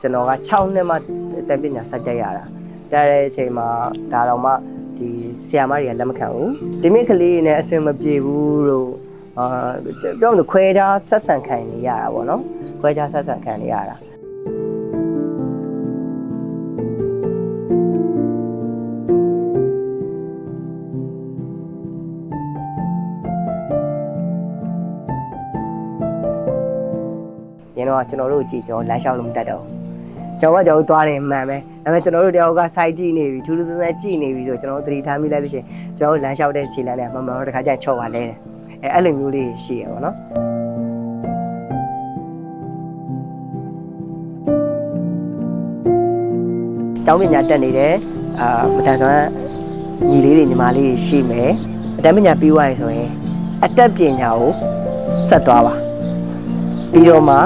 ကျွန်တော်က6နှစ်မှတက်ပညာစတက်ရတာတက်တဲ့အချိန်မှာဒါတော့မှဒီဆီယာမတွေကလက်မခံဘူးဒီမိကလေးနဲ့အဆင်မပြေဘူးလို့အာပြောမလို့ခွဲခြားဆက်ဆံခံနေရတာပေါ့နော်ခွဲခြားဆက်ဆံခံနေရတာရင်းတော့ကျွန်တော်တို့ကြည့်ကျွန်တော်လမ်းလျှောက်လို့မတတ်တော့ဘူး ကျွန်တော်ကကျွန်တော်တို့သွားတယ်မှန်ပဲဒါပေမဲ့ကျွန်တော်တို့တယောက်က site ကြည့်နေပြီထူးထူးဆန်းဆန်းကြည့်နေပြီဆိုကျွန်တော်တို့သတိထားမိလိုက်လို့ရှိရင်ကျွန်တော်တို့လမ်းလျှောက်တဲ့ခြေလမ်းနဲ့မှန်မှန်တော့တစ်ခါကျရင်ချော့ပါလဲတယ်အဲအဲ့လိုမျိုးလေးရှိရပါတော့ကျောင်းပညာတက်နေတယ်အာမတန်ဆွမ်းညီလေးတွေညီမလေးတွေရှိမယ်အတန်းပညာပြီးသွားပြီဆိုရင်အတက်ပညာကိုဆက်သွားပါပြီးတော့မှ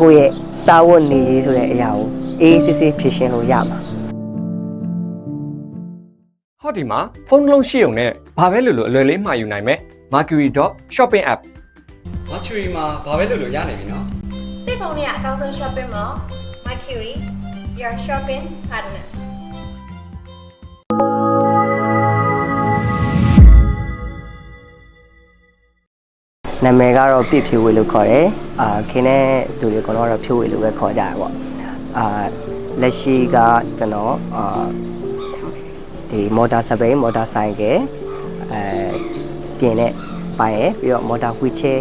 ကိုယ့်ရဲ့စာဝတ်နေရေးဆိုတဲ့အရာကိုအေးအေးဆေးဆေးဖြည့်ရှင်းလို့ရမှာဟောဒီမှာဖုန်းတစ်လုံးရှိုံနဲ့ဘာပဲလို့လို့အလွယ်လေးမှာယူနိုင်မယ် Mercury.shopping app Mercury မှာဘာပဲလို့လို့ရနိုင်ပြီနော်တိဖုန်းနဲ့အကောင်းဆုံး shopping mall Mercury your shopping partner နာမည်ကတော့ပြည့်ဖြူဝေလို့ခေါ်တယ်အာခင်းတဲ့သူတွေကတော့ဖြူဝေလို့ပဲခေါ်ကြတာပေါ့အာလက်ရှိကကျွန်တော်အာဒီမော်တာစပိန်မော်တာဆိုင်ကအဲပြင်တဲ့ပိုင်းရယ်ပြီးတော့မော်တာဝီချဲ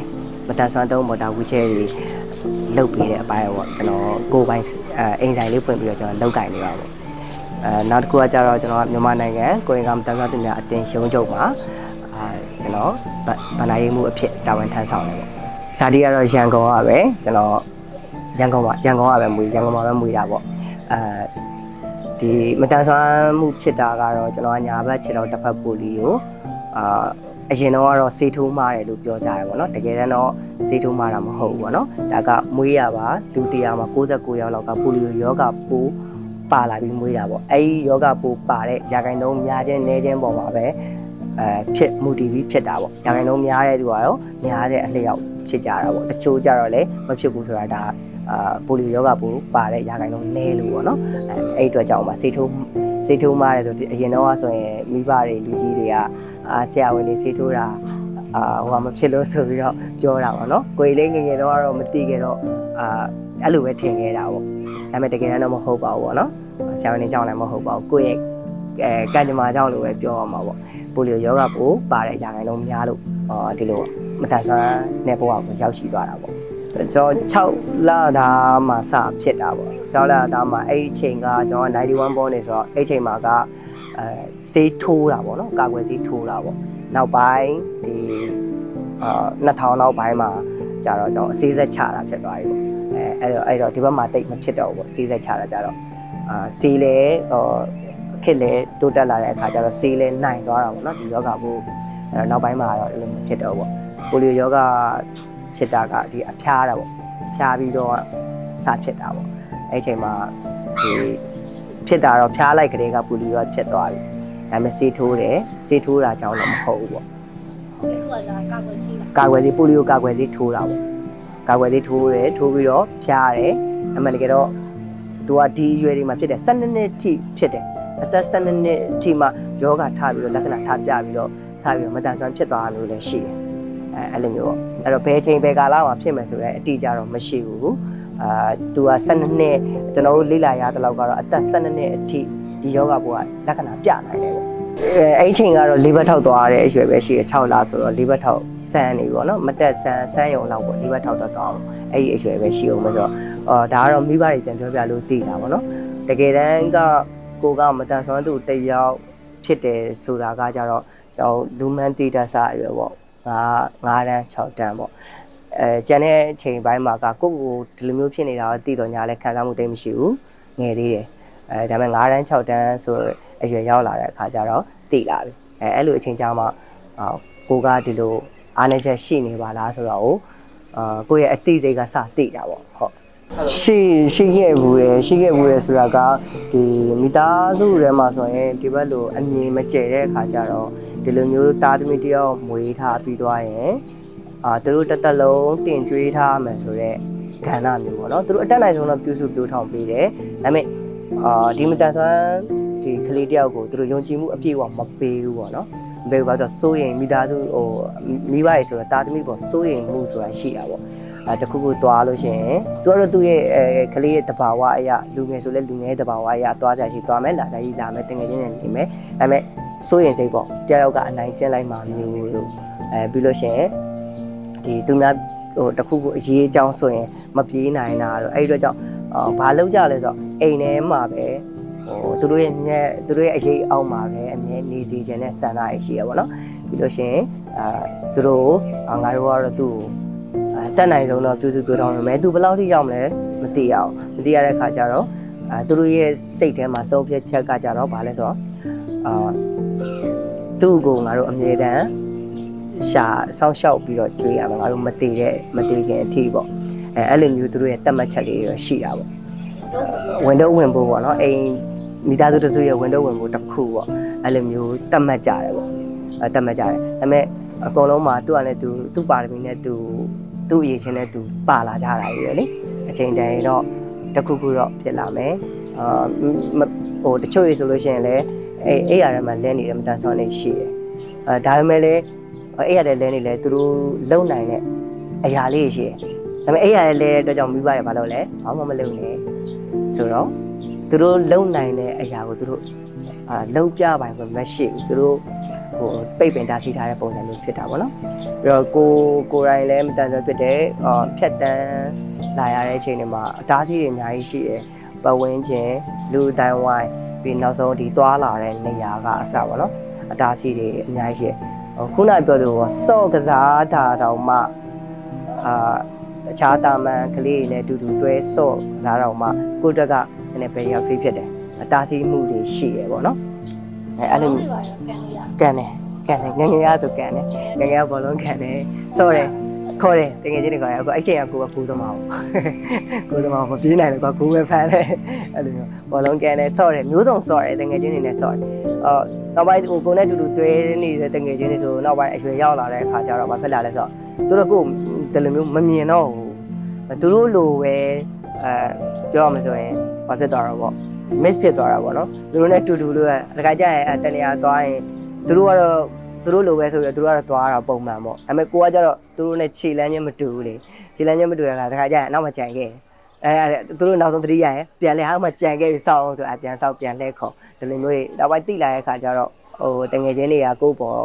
မတန်ဆွမ်းသုံးမော်တာဝီချဲတွေလုတ်ပြီးတဲ့အပိုင်းပေါ့ကျွန်တော်ကိုယ်ပိုင်အဲအိမ်ဆိုင်လေးဖွင့်ပြီးတော့ကျွန်တော်လုတ်ကင်နေပါပေါ့အဲနောက်တစ်ခုကကျတော့ကျွန်တော်ကမြန်မာနိုင်ငံကိုရင်ကမတန်ဆွမ်းသူများအတင်ရှုံးချုပ်မှာ အာကျွန်တော်ဗဗန္ဒာရေးမှုအဖြစ်တာဝန်ထမ်းဆောင်နေပေါ့ဇာတိကတော့ရန်ကုန်ကပဲကျွန်တော်ရန်ကုန်မှာရန်ကုန်ကပဲမွေးရန်ကုန်မှာပဲမွေးတာပေါ့အဲဒီမတန်ဆွမ်းမှုဖြစ်တာကတော့ကျွန်တော်ကညာဘက်ခြေတော်တစ်ဖက်ပူလီကိုအာအရင်တော့ကတော့စေးထိုးမားတယ်လို့ပြောကြတယ်ပေါ့နော်တကယ်တမ်းတော့စေးထိုးမားတာမဟုတ်ဘူးပေါ့နော်ဒါကမွေးရပါလူတရားမှာ69ယောက်လောက်ကပူလီယိုယောဂပိုးပါလာပြီးမွေးတာပေါ့အဲဒီယောဂပိုးပါတဲ့ရာခိုင်နှုန်းများခြင်းနည်းခြင်းပေါ်မှာပဲ အဲဖြစ်မူတည်ပြီးဖြစ်တာပေါ့ရာခိုင်နှုန်းများတဲ့သူကတော့များတဲ့အလျောက်ဖြစ်ကြတာပေါ့တချို့ကြတော့လည်းမဖြစ်ဘူးဆိုတာဒါအာပိုလီယိုယောဂပိုးပါတဲ့ရာခိုင်နှုန်းနည်းလို့ပေါ့နော်အဲအဲ့အတွက်ကြောင့်ပါစေးထိုးစေးထိုးမားတယ်ဆိုအရင်တော့ဆိုရင်မိဘတွေလူကြီးတွေကအာဆရာဝန်တွေစေးထိုးတာအာဟိုကမဖြစ်လို့ဆိုပြီးတော့ပြောတာပေါ့နော်ကိုယ်လေးငယ်ငယ်တော့ကတော့မသိခဲ့တော့အာအဲ့လိုပဲထင်ခဲ့တာပေါ့ဒါပေမဲ့တကယ်တမ်းတော့မဟုတ်ပါဘူးပေါ့နော်ဆရာဝန်တွေကြောင့်လည်းမဟုတ်ပါဘူးကိုယ့်ရဲ့ အဲကံကြမ္မာကြောင့်လို့ပဲပြောရမှာပေါ့ပိုလီယိုယောဂပိုးပါတဲ့ရာခိုင်နှုန်းများလို့အာဒီလိုမတန်ဆွမ်းတဲ့ဘဝကိုရောက်ရှိသွားတာပေါ့ကျွန်တော်6လသားမှာစဖြစ်တာပေါ့6လသားမှာအဲ့ဒီအချိန်ကကျွန်တော်91ဘောနေဆိုတော့အဲ့ဒီအချိန်မှာကအဲဆေးထိုးတာပေါ့နော်ကာကွယ်ဆေးထိုးတာပေါ့နောက်ပိုင်းဒီအာ2000နောက်ပိုင်းမှာကြာတော့ကျွန်တော်အစေးဆက်ချတာဖြစ်သွားပြီပေါ့အဲအဲ့တော့အဲ့တော့ဒီဘက်မှာတိတ်မဖြစ်တော့ဘူးပေါ့စေးဆက်ချတာကြတော့အာဆေးလဲဟော ခက်လဲတိုးတက်လာတဲ့အခါကျတော့ဆေးလဲနိုင်သွားတာပေါ့နော်ဒီယောဂဘူးအဲ့တော့နောက်ပိုင်းမှာတော့အဲ့လိုမဖြစ်တော့ဘူးပေါ့ပိုလီယိုယောဂဖြစ်တာကဒီအဖျားတာပေါ့ဖျားပြီးတော့စဖြစ်တာပေါ့အဲ့ဒီအချိန်မှာဒီဖြစ်တာတော့ဖျားလိုက်ကလေးကပိုလီယိုဖြစ်သွားပြီဒါပေမဲ့ဆေးထိုးတယ်ဆေးထိုးတာကြောင့်တော့မဟုတ်ဘူးပေါ့ဆေးလို့လားကာကွယ်ဆေးလားကာကွယ်ဆေးပိုလီယိုကာကွယ်ဆေးထိုးတာပေါ့ကာကွယ်ဆေးထိုးတယ်ထိုးပြီးတော့ဖျားတယ်အမှန်တကယ်တော့သူကဒီအရွယ်တွေမှာဖြစ်တယ်12နှစ်ထိဖြစ်တယ် အသက်12နှစ်ထိမှယောဂထားပြီးတော့လက္ခဏာထားပြပြီးတော့ထားပြီးတော့မတန်ဆွမ်းဖြစ်သွားတာမျိုးလည်းရှိတယ်အဲအဲ့လိုမျိုးပေါ့အဲ့တော့ဘယ်ချိန်ဘယ်ကာလမှာဖြစ်မယ်ဆိုတော့အတိအကျတော့မရှိဘူးအာသူက12နှစ်ကျွန်တော်တို့လေ့လာရတဲ့လောက်ကတော့အသက်12နှစ်အထိဒီယောဂဘောကလက္ခဏာပြနိုင်တယ်ပေါ့အဲအဲ့ဒီအချိန်ကတော့လေးဘက်ထောက်သွားရတဲ့အရွယ်ပဲရှိရ6လဆိုတော့လေးဘက်ထောက်စမ်းနေပြီပေါ့နော်မတက်စမ်းစမ်းရုံလောက်ပေါ့လေးဘက်ထောက်တော့တော့အဲ့ဒီအရွယ်ပဲရှိအောင်မဆိုတော့အော်ဒါကတော့မိဘတွေပြန်ပြောပြလို့သိတာပေါ့နော်တကယ်တမ်းက ကိုကမတန်ဆွမ်းသူတယောက်ဖြစ်တယ်ဆိုတာကကြတော့ကျွန်တော်လူမန်တီတာစာအရွယ်ပေါ့ငါ9တန်း6တန်းပေါ့အဲကျန်တဲ့အချိန်ပိုင်းမှာကကိုကိုဒီလိုမျိုးဖြစ်နေတာတော့သိတော့ညာလဲခံစားမှုတိတ်မရှိဘူးငယ်သေးတယ်အဲဒါပေမဲ့9တန်း6တန်းဆိုအရွယ်ရောက်လာတဲ့အခါကျတော့သိလာပြီအဲအဲ့လိုအချိန်ကြာမှအာကိုကဒီလိုအားနေချက်ရှိနေပါလားဆိုတော့အာကိုယ့်ရဲ့အသိစိတ်ကစသိတာပေါ့ဟုတ် ရှိရှိခဲ့ဘူးလေရှိခဲ့ဘူးလေဆိုတာကဒီမိသားစုထဲမှာဆိုရင်ဒီဘက်လိုအမြင်မကျဲတဲ့အခါကျတော့ဒီလိုမျိုးသားသမီးတယောက်မွေးထားပြီးသွားရင်အာသူတို့တစ်သက်လုံးတင်ကြွေးထားမယ်ဆိုတော့ကဏ္ဍမျိုးပေါ့နော်သူတို့အတက်နိုင်ဆုံးတော့ပြုစုပြောထောင်ပေးတယ်ဒါပေမဲ့အာဒီမတန်ဆွမ်းဒီကလေးတယောက်ကိုသူတို့ယုံကြည်မှုအပြည့်အဝမပေးဘူးပေါ့နော်မပေးဘူးဘာလို့လဲဆိုတော့စိုးရင်မိသားစုဟိုမိဘရေဆိုတော့တာသမီပေါ့စိုးရင်မှုဆိုတာရှိတာပေါ့ အဲတခုခုသွားလို့ရှိရင်သူကတော့သူ့ရဲ့အဲကလေးရဲ့တဘာဝအရာလူငယ်ဆိုလဲလူငယ်ရဲ့တဘာဝအရာသွားကြရှိသွားမယ်လာကြကြီးလာမယ်တကယ်ချင်းနဲ့နေမယ်ဒါပေမဲ့စိုးရင်စိတ်ပေါ့တယောက်ကအနိုင်ကျင့်လိုက်မှမျိုးလို့အဲပြီးလို့ရှိရင်ဒီသူများဟိုတခုခုအရေးအကြောင်းဆိုရင်မပြေးနိုင်တာတော့အဲ့ဒီတော့ကြောင့်အော်ဘာလုပ်ကြလဲဆိုတော့အိမ်ထဲမှာပဲဟိုသူတို့ရဲ့ညက်သူတို့ရဲ့အရေးအောက်မှာပဲအမြဲနေစီခြင်းနဲ့စံတာရရှိရပါတော့ပြီးလို့ရှိရင်အာသူတို့အာငါတို့ကတော့သူ့ကို အာတက်နိုင်ဆုံးတော့ပြုစုပြောထောင်းရမယ်သူဘယ်လောက်ထိရောက်မလဲမသိရအောင်မသိရတဲ့ခါကျတော့အာသူတို့ရဲ့စိတ်ထဲမှာဆုံးဖြတ်ချက်ကကြတော့ဘာလဲဆိုတော့အာသူ့ကိုငါတို့အမြဲတမ်းရှာဆောင်းလျှောက်ပြီးတော့ကြွေးရမှာငါတို့မတည်တဲ့မတည်ခင်အထိပေါ့အဲအဲ့လိုမျိုးသူတို့ရဲ့တတ်မှတ်ချက်လေးတွေရှိတာပေါ့ဝင်တော့ဝင်ဖို့ပေါ့နော်အိမ်မိသားစုတစုရဲ့ဝင်တော့ဝင်ဖို့တစ်ခုပေါ့အဲ့လိုမျိုးတတ်မှတ်ကြတယ်ပေါ့အဲတတ်မှတ်ကြတယ်ဒါပေမဲ့အကုန်လုံးမှာသူ့ကလည်းသူသူ့ပါရမီနဲ့သူ သူ့အရေးချင်းနဲ့သူပါလာကြတာကြီးပဲလေအချိန်တန်ရင်တော့တစ်ခုခုတော့ဖြစ်လာမယ်အာမဟိုတချို့ရေဆိုလို့ရှိရင်လည်းအဲအဲ့ရထဲမှာလဲနေတယ်မတန်ဆွမ်းနေရှိတယ်အဲဒါပေမဲ့လည်းအဲ့ရတဲ့လဲနေလဲသူတို့လုံနိုင်တဲ့အရာလေးရှိတယ်ဒါပေမဲ့အဲ့ရတဲ့လဲတဲ့အတွက်ကြောင့်မိဘတွေဘာလုပ်လဲဘာမှမလုပ်နဲ့ဆိုတော့သူတို့လုံနိုင်တဲ့အရာကိုသူတို့အာလုံပြပိုင်ပဲမရှိဘူးသူတို့ ဟိုပိတ်ပင်တားရှိထားတဲ့ပုံစံမျိုးဖြစ်တာပေါ့နော်ပြီးတော့ကိုကိုယ်တိုင်လည်းမတန်ဆွမ်းဖြစ်တဲ့အာဖြတ်တန်းလာရတဲ့အချိန်တွေမှာအတားဆီးတွေအများကြီးရှိတယ်ပတ်ဝန်းကျင်လူအတိုင်းဝိုင်းပြီးနောက်ဆုံးဒီသွားလာတဲ့နေရာကအစပေါ့နော်အတားဆီးတွေအများကြီးရှိတယ်ဟိုခုနကပြောသလိုပေါ့စော့ကစားတာတောင်မှအာအခြားတာမန်ကလေးတွေနဲ့အတူတူတွဲစော့ကစားတော့မှကိုယ့်တက်ကနည်းနည်း barrier free ဖြစ်တယ်အတားဆီးမှုတွေရှိရပေါ့နော်အဲအဲ့လိုပြပါရော ကန်လို့ရကန်တယ်ကန်တယ်ငယ်ငယ်ရဆိုကန်တယ်ငယ်ငယ်ကဘောလုံးကန်တယ်စော့တယ်ခေါ်တယ်တကယ်ချင်းတွေခေါ်တယ်အခုအဲ့ချိန်ကကိုကကိုးသမားကိုကိုးသမားမပြေးနိုင်လို့ကကိုးပဲဖမ်းတယ်အဲ့လိုမျိုးဘောလုံးကန်တယ်စော့တယ်မျိုးစုံစော့တယ်တကယ်ချင်းတွေနဲ့စော့တယ်အော်နောက်ပိုင်းဟိုကိုနဲ့တူတူတွဲနေတဲ့တကယ်ချင်းတွေဆိုနောက်ပိုင်းအရွယ်ရောက်လာတဲ့အခါကျတော့ဘာဖြစ်လာလဲဆိုတော့သူတို့ကိုတယ်လိုမျိုးမမြင်တော့ဘူးသူတို့လိုပဲအဲပြောရမှာဆိုရင်ဘာဖြစ်သွားတော့ပေါ့ miss ဖြစ်သွားတာပေါ့နော်သူတို့နဲ့တူတူလို့တခါကျရင်အဲတနေရာသွားရင် သူတို့ကတော့သူတို့လိုပဲဆိုပြီးတော့သူတို့ကတော့သွားတာပုံမှန်ပေါ့ဒါပေမဲ့ကိုကကျတော့သူတို့နဲ့ခြေလမ်းချင်းမတူဘူးလေခြေလမ်းချင်းမတူတဲ့အခါတခါကျရင်အနောက်မှာကြံခဲ့အဲအဲသူတို့နောက်ဆုံးသတိရရင်ပြန်လဲဟောက်မှာကြံခဲ့ပြီးစောက်အောင်ဆိုအပြန်စောက်ပြန်လှဲခေါ်ဒီလိုမျိုးတွေနောက်ပိုင်းတိလာတဲ့အခါကျတော့ဟိုတငယ်ချင်းတွေကကိုယ့်ပေါ်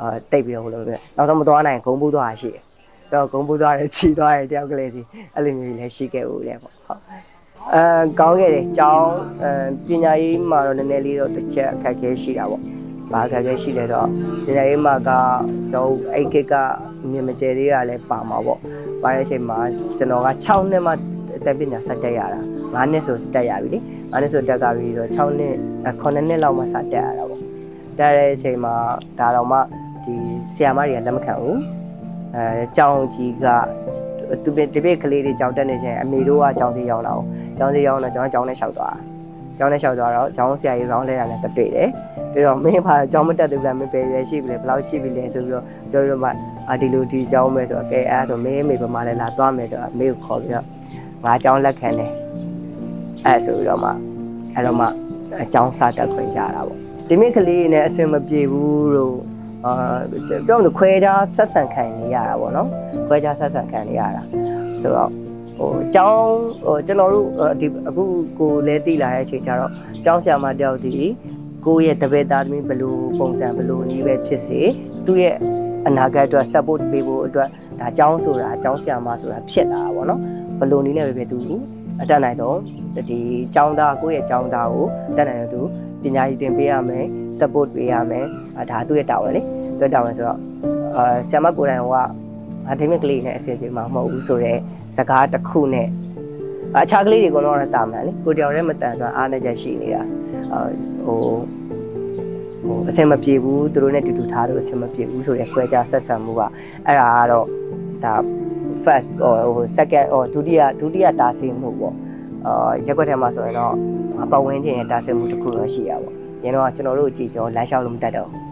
အာတိတ်ပြီးတော့ဟိုလိုပဲနောက်ဆုံးမသွားနိုင်ဂုံပူးသွားတာရှိတယ်ကျွန်တော်ဂုံပူးသွားတယ်ခြီသွားတယ်တယောက်ကလေးစီအဲ့လိုမျိုးတွေလည်းရှိခဲ့ဦးတယ်ပေါ့ဟုတ်အဲကောင်းခဲ့တယ်ကျောင်းအဲပညာရေးမှာတော့နည်းနည်းလေးတော့တစ်ချက်အခက်အခဲရှိတာပေါ့။ ဘာအခက်အခဲရှိလဲဆိုတော့ပညာရေးမှာကကျွန်တော်အဲ့ကိကမြင်မကျဲသေးတာလည်းပါမှာပေါ့။ပါတဲ့အချိန်မှာကျွန်တော်က6နှစ်မှအတန်းပညာစတက်ရတာ။9နှစ်ဆိုတက်ရပြီလေ။9နှစ်ဆိုတက်ကပြီးတော့6နှစ်9နှစ်လောက်မှစတက်ရတာပေါ့။တက်တဲ့အချိန်မှာဒါတော့မှဒီဆီယာမတွေကလက်မခံဘူး။အဲကျောင်းကြီးကသူပြဒီပြကလေးတွေကြောင်တက်နေချင်းအမေတို့ကကြောင်စီရောက်လာအောင်ကြောင်စီရောက်တော့ကျွန်တော်ကြောင်နဲ့လျှောက်သွားကြောင်နဲ့လျှောက်သွားတော့ကြောင်ဆရာကြီးရောင်းလဲတာနဲ့တက်တွေ့တယ် ပြီးတော့မင်းဖာကြောင်မတက်သေးဘူးလားမင်းပဲရွယ်ရှိပြီလေဘယ်လောက်ရှိပြီလဲဆိုပြီးတော့ပြောပြီးတော့မှအာဒီလိုဒီကြောင်ပဲဆိုတော့ကဲအဲ့ဒါဆိုမင်းမေပမာလဲလာသွားမယ်ဆိုတော့မေကိုခေါ်ပြီးတော့ငါကြောင်လက်ခံတယ်အဲ့ဆိုပြီးတော့မှအဲ့တော့မှအကြောင်စားတက်ခွင့်ရတာပေါ့ဒီမိကလေးနဲ့အဆင်မပြေဘူးလို့အာပြောလို့ခွဲခြားဆက်ဆံခံနေရတာပေါ့နော်ခွဲခြားဆက်ဆံခံနေရတာဆိုတော့ဟိုကျောင်းဟိုကျွန်တော်တို့ဒီအခုကိုလဲတည်လာတဲ့အချိန်ကျတော့ကျောင်းဆရာမတယောက်ဒီ ကိုယ့်ရဲ့တပည့်သားသမီးဘယ်လိုပုံစံဘယ်လိုနည်းပဲဖြစ်စေသူ့ရဲ့အနာဂတ်အတွက် support ပေးဖို့အတွက်ဒါကျောင်းဆိုတာကျောင်းဆရာမဆိုတာဖြစ်လာတာပေါ့နော်ဘယ်လိုနည်းနဲ့ပဲပဲသူအတက်နိုင်တော့ဒီကျောင်းသားကိုယ့်ရဲ့ကျောင်းသားကိုတက်နိုင်တော့သူပညာရေးသင်ပေးရမယ် support ပေးရမယ်အဲဒါသူ့ရဲ့တာဝန်လေသူ့ရဲ့တာဝန်ဆိုတော့အာဆရာမကိုယ်တိုင်ကအာဒီမစ်ကလေးနဲ့အဆင်ပြေမှာမဟုတ်ဘူးဆိုတော့စကားတစ်ခုနဲ့အခြားကလေးတွေကတော့တာမှန်လေကိုတယောက်တည်းမတန်ဆိုအားနဲ့ချက်ရှိနေတာအာ ဟိုဟိုအဆင်မပြေဘူးသူတို့နဲ့တူတူထားလို့အဆင်မပြေဘူးဆိုတဲ့ခွဲခြားဆက်ဆံမှုကအဲ့ဒါကတော့ဒါ first ဟို second ဟိုဒုတိယဒုတိယတာဆင်မှုပေါ့အာရက်ွက်ထဲမှာဆိုရင်တော့ပတ်ဝန်းကျင်ရဲ့တာဆင်မှုတစ်ခုတော့ရှိရပါပေါ့။ရင်းတော့ကျွန်တော်တို့ကြည်ကြောလမ်းလျှောက်လို့မတတ်တော့ဘူး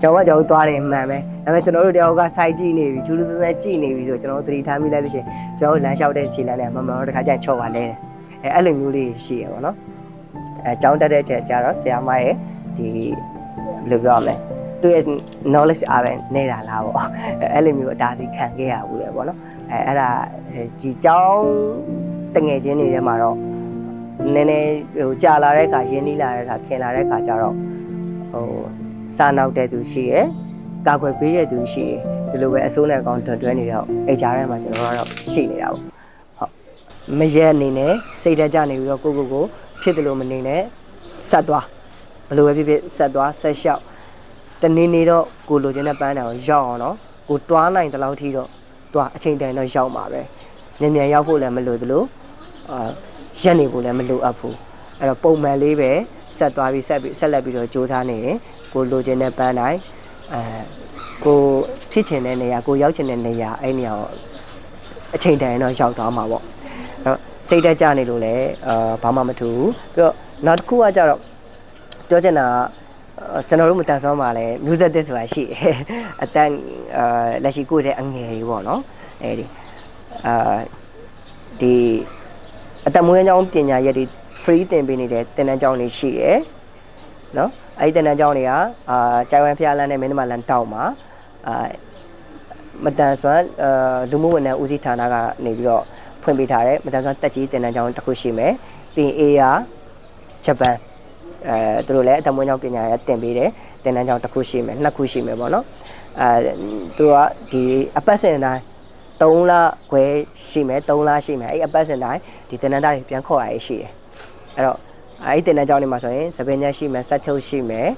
ကျွန်တော်ကကျွန်တော်တို့သွားတယ်မှန်ပဲဒါပေမဲ့ကျွန်တော်တို့တယောက်က site ကြည့်နေပြီဂျူးလူစစကြည့်နေပြီဆိုကျွန်တော်တို့သတိထားမိလိုက်လို့ရှိရင်ကျွန်တော်တို့လမ်းလျှောက်တဲ့ခြေလမ်းနဲ့မမှန်တော့တစ်ခါကျရင်ချော့ပါလဲတယ်အဲအဲ့လိုမျိုးလေးရှိရပါတော့ အဲကျောင်းတက်တဲ့ချက်ကျတော့ဆရာမရဲ့ဒီဘယ်လိုပြောရမလဲသူရဲ့ knowledge အားပဲနေတာလားပေါ့အဲအဲ့လိုမျိုးအတားစီခံခဲ့ရဘူးလေပေါ့နော်အဲအဲ့ဒါဒီကျောင်းတငယ်ချင်းတွေထဲမှာတော့နည်းနည်းဟိုကြာလာတဲ့အခါရင်းနှီးလာတဲ့အခါခင်လာတဲ့အခါကျတော့ဟိုစာနောက်တဲ့သူရှိရယ်ကာကွယ်ပေးတဲ့သူရှိရယ်ဒီလိုပဲအစိုးနဲ့အကောင်တွန်တွဲနေတော့အိဂျာထဲမှာကျွန်တော်ကတော့ရှိနေတာပေါ့ဟုတ်မရက်အနေနဲ့စိတ်ဓာတ်ကြနေပြီးတော့ကိုကိုကို ဖြစ်တယ်လို့မနေနဲ့ဆက်သွားဘယ်လိုပဲဖြစ်ဖြစ်ဆက်သွားဆက်လျှောက်တနေ့နေ့တော့ကိုလိုချင်တဲ့ပန်းတောင်ရောက်အောင်နော်ကိုတွားနိုင်တဲ့လောက်ထိတော့တွားအချိန်တန်တော့ရောက်မှာပဲမြန်မြန်ရောက်ဖို့လည်းမလိုသလိုအာရက်နေဖို့လည်းမလိုအပ်ဘူးအဲ့တော့ပုံမှန်လေးပဲဆက်သွားပြီးဆက်ပြီးဆက်လက်ပြီးတော့စူးစမ်းနေရင်ကိုလိုချင်တဲ့ပန်းတိုင်းအဲကိုဖြစ်ချင်တဲ့နေရာကိုရောက်ချင်တဲ့နေရာအဲ့နေရာကိုအချိန်တန်တော့ရောက်သွားမှာပေါ့အဲ့တော့ စိတ်တက်ကြနေလို့လည်းအာဘာမှမထူဘူးပြီးတော့နောက်တစ်ခုကကြတော့ပြောချင်တာကအာကျွန်တော်တို့မတန်ဆွမ်းပါလဲမျိုးဆက်သစ်ဆိုတာရှိတယ်အတန်အာလက်ရှိကိုယ့်တဲ့အငယ်ကြီးပေါ့နော်အဲဒီအာဒီအတမွေးကြောင်းပညာရက်တွေ free သင်ပေးနေတဲ့သင်တန်းကျောင်းတွေရှိရယ်နော်အဲဒီသင်တန်းကျောင်းတွေကအာကြိုင်ဝမ်ဖျားလန်းနဲ့မင်းနမလန်းတောက်မှာအာမတန်ဆွမ်းအာလူမှုဝန်ထမ်းဦးစီးဌာနကနေပြီးတော့ ဖွင့်ပေးထားတဲ့မတန်ဆွမ်းတက်ကြီးသင်တန်းကျောင်းတစ်ခုရှိမယ်ပြီးရင် AR ဂျပန်အဲသူတို့လည်းအတမွေးကြောင်းပညာရက်တင်ပေးတယ်သင်တန်းကျောင်းတစ်ခုရှိမယ်နှစ်ခုရှိမယ်ပေါ့နော်အဲသူကဒီအပတ်စဉ်တိုင်း3လခွဲရှိမယ်3လရှိမယ်အဲ့အပတ်စဉ်တိုင်းဒီသင်တန်းသားတွေပြန်ခေါ်ရရှိတယ်အဲ့တော့အဲ့ဒီသင်တန်းကျောင်းတွေမှာဆိုရင်စပင်းညက်ရှိမယ်ဆက်ချုပ်ရှိမယ်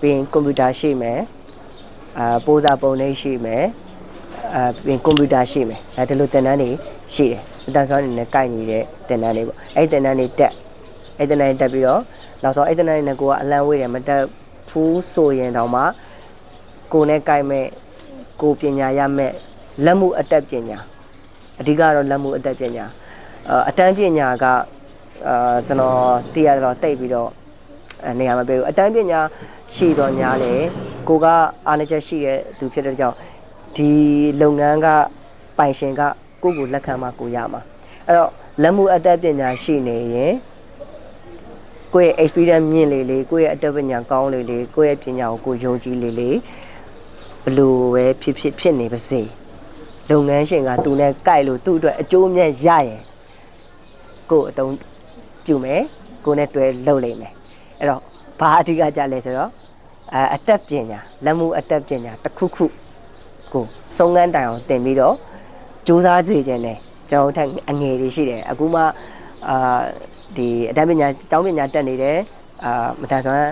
ပြီးရင်ကွန်ပျူတာရှိမယ်အာပိုးစာပုံနှိပ်ရှိမယ် အာပြီးရင်ကွန်ပျူတာရှိမယ်အဲဒီလိုသင်တန်းတွေရှိတယ်အတန်းဆောင်နေနဲ့ကိုက်နေတဲ့သင်တန်းတွေပေါ့အဲ့ဒီသင်တန်းတွေတက်အဲ့ဒီသင်တန်းတွေတက်ပြီးတော့နောက်ဆုံးအဲ့ဒီသင်တန်းတွေနဲ့ကိုကအလန့်ဝေးတယ်မတက်ဘူးဆိုရင်တော့မှကိုနဲ့ကိုက်မဲ့ကိုပညာရမဲ့လက်မှုအတက်ပညာအဓိကတော့လက်မှုအတက်ပညာအာအတန်းပညာကအာကျွန်တော်သိရတော့တိတ်ပြီးတော့အဲနေရာမပေးဘူးအတန်းပညာရှိတော့ညာလေကိုကအာဏာချက်ရှိတဲ့သူဖြစ်တဲ့ကြောင့် ဒီလုပ်ငန်းကပိုင်ရှင်ကကိုယ့်ကိုလက်ခံမှကိုရမှာအဲ့တော့လက်မှုအတက်ပညာရှိနေရင်ကိုယ့်ရဲ့ experience မြင့်လေလေကိုယ့်ရဲ့အတတ်ပညာကောင်းလေလေကိုယ့်ရဲ့ပညာကိုကိုယ်ယုံကြည်လေလေဘလို့ပဲဖြစ်ဖြစ်ဖြစ်နေပါစေလုပ်ငန်းရှင်ကသူနဲ့ကြိုက်လို့သူ့အတွက်အကျိုးမြတ်ရရင်ကိုယ်အတုံးပြုမယ်ကိုယ်နဲ့တွဲလုပ်လိမ့်မယ်အဲ့တော့ဘာအဓိကကြလဲဆိုတော့အဲအတက်ပညာလက်မှုအတက်ပညာတစ်ခုခု ကိုစုံငန်းတိုင်အောင်သင်ပြီးတော့စူးစမ်းစေခြင်းနဲ့ကျွန်တော်တို့ထက်အငယ်တွေရှိတယ်အခုမှအာဒီအတတ်ပညာကျောင်းပညာတက်နေတယ်အာမတန်ဆွမ်း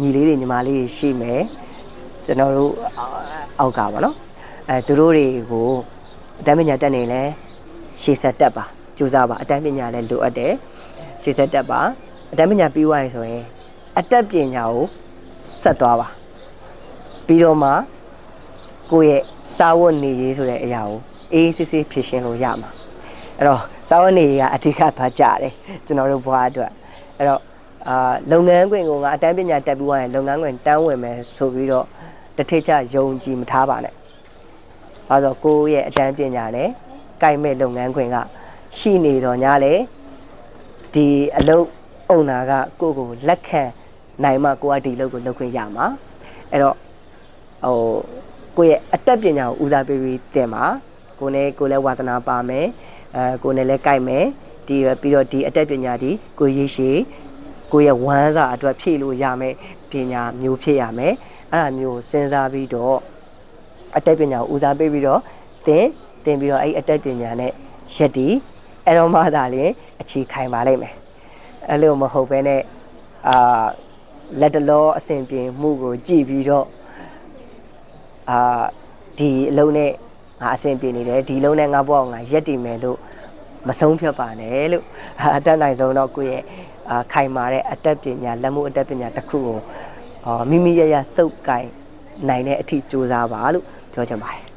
ညီလေးတွေညီမလေးတွေရှိမယ်ကျွန်တော်တို့အောက်ကပါနော်အဲသူတို့တွေကိုအတတ်ပညာတက်နေလဲရှေ့ဆက်တက်ပါစူးစမ်းပါအတတ်ပညာလည်းလိုအပ်တယ်ရှေ့ဆက်တက်ပါအတတ်ပညာပြီးသွားရင်ဆိုရင်အတတ်ပညာကိုဆက်သွားပါပြီးတော့မှ ကိုယ့်ရဲ့စာဝတ်နေရေးဆိုတဲ့အရာကိုအေးအေးဆေးဆေးဖြည့်ရှင်းလို့ရမှာအဲ့တော့စာဝတ်နေရေးကအဓိကသွားကြတယ်ကျွန်တော်တို့ဘွားအတွက်အဲ့တော့အာလုပ်ငန်းခွင်ကငါအတန်းပညာတက်ပြီးသွားရင်လုပ်ငန်းခွင်တန်းဝင်မယ်ဆိုပြီးတော့တစ်ထစ်ချယုံကြည်မထားပါနဲ့။ဘာလို့ကိုယ့်ရဲ့အတန်းပညာနဲ့ကြိုက်မဲ့လုပ်ငန်းခွင်ကရှိနေတော့ညာလေဒီအလုပ်အုံနာကကိုယ့်ကိုလက်ခံနိုင်မှကိုကဒီလုပ်ကိုလုပ်ခွင့်ရမှာအဲ့တော့ဟို ကိုယ့်ရဲ့အတက်ပညာကိုဦးစားပေးပြီးတင်ပါကိုနဲ့ကိုလည်းဝါသနာပါမယ်အဲကိုနဲ့လည်းကြိုက်မယ်ဒီပြီးတော့ဒီအတက်ပညာဒီကိုရေးရှိကိုရဲ့ဝမ်းစာအတွက်ဖြည့်လို့ရမယ်ပညာမျိုးဖြစ်ရမယ်အဲ့ဒါမျိုးစဉ်းစားပြီးတော့အတက်ပညာကိုဦးစားပေးပြီးတော့သင်သင်ပြီးတော့အဲ့အတက်ပညာနဲ့ရက်တီအဲ့တော့မှသာလျှင်အခြေခိုင်ပါလိမ့်မယ်အဲ့လိုမဟုတ်ဘဲနဲ့အာလက်တလောအစဉ်ပြေမှုကိုကြည့်ပြီးတော့ အာဒီအလုံးနဲ့ငါအစဉ်ပြေနေတယ်ဒီလုံးနဲ့ငါဘောငါရက်တည်မယ်လို့မဆုံးဖြတ်ပါနဲ့လို့အတက်နိုင်ဆုံးတော့ကိုယ့်ရဲ့အာခိုင်မာတဲ့အတက်ပညာလက်မှုအတက်ပညာတစ်ခုကိုအာမိမိရရစုပ်ကင်နိုင်တဲ့အထိစူးစမ်းပါလို့ပြောချင်ပါတယ်